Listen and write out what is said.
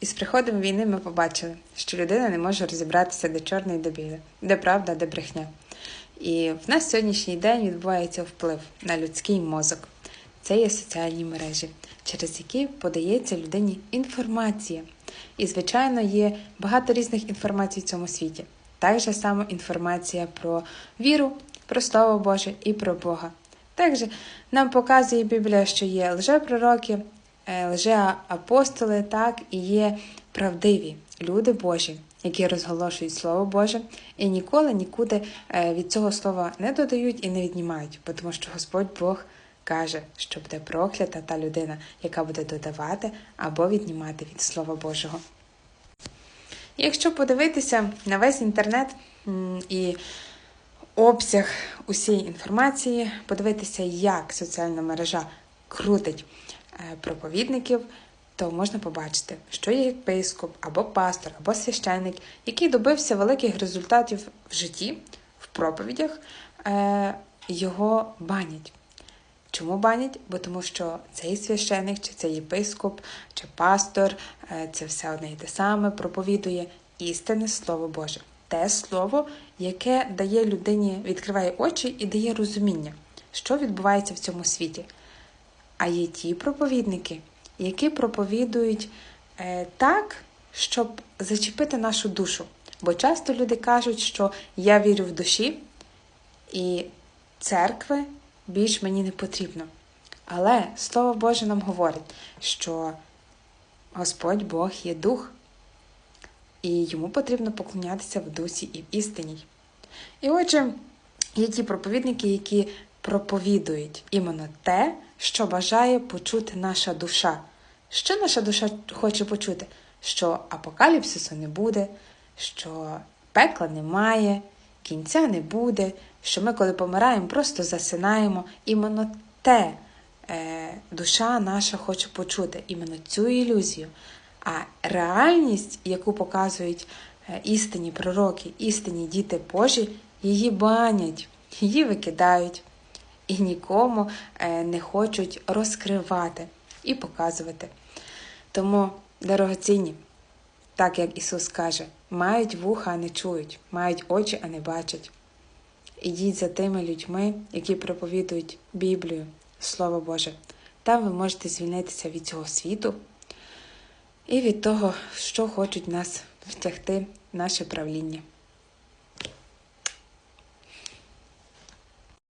І з приходом війни ми побачили, що людина не може розібратися, де чорне і де біле, де правда, де брехня. І в нас сьогоднішній день відбувається вплив на людський мозок. Це є соціальні мережі, через які подається людині інформація. І, звичайно, є багато різних інформацій в цьому світі. Так же само інформація про віру, про Слово Боже і про Бога. Також нам показує Біблія, що є лжепророки, лжеапостоли, так, і є правдиві люди Божі, які розголошують Слово Боже і ніколи нікуди е, від цього слова не додають і не віднімають, тому що Господь Бог каже, що буде проклята та людина, яка буде додавати або віднімати від Слова Божого. Якщо подивитися на весь інтернет і обсяг усієї інформації, подивитися, як соціальна мережа крутить е, проповідників, то можна побачити, що є єпископ або пастор, або священник, який добився великих результатів в житті, в проповідях, е, його банять. Чому банять? Бо тому що цей священик, чи цей єпископ, чи пастор, е, це все одне і те саме проповідує істинне Слово Боже. Те слово, яке дає людині, відкриває очі і дає розуміння, що відбувається в цьому світі. А є ті проповідники, які проповідують е, так, щоб зачепити нашу душу. Бо часто люди кажуть, що я вірю в душі, і церкви більш мені не потрібно. Але Слово Боже нам говорить, що Господь Бог є дух, і йому потрібно поклонятися в дусі і в істині. І отже, є ті проповідники, які проповідують іменно те, що бажає почути наша душа. Що наша душа хоче почути? Що апокаліпсису не буде, що пекла немає, кінця не буде, що ми, коли помираємо, просто засинаємо. Іменно те е, душа наша хоче почути, іменно цю ілюзію. А реальність, яку показують е, істинні пророки, істинні діти Божі, її банять, її викидають і нікому е, не хочуть розкривати і показувати. Тому, дорогоцінні, так як Ісус каже, мають вуха, а не чують, мають очі, а не бачать. Ідіть за тими людьми, які проповідують Біблію, Слово Боже. Там ви можете звільнитися від цього світу і від того, що хочуть нас втягти наше правління.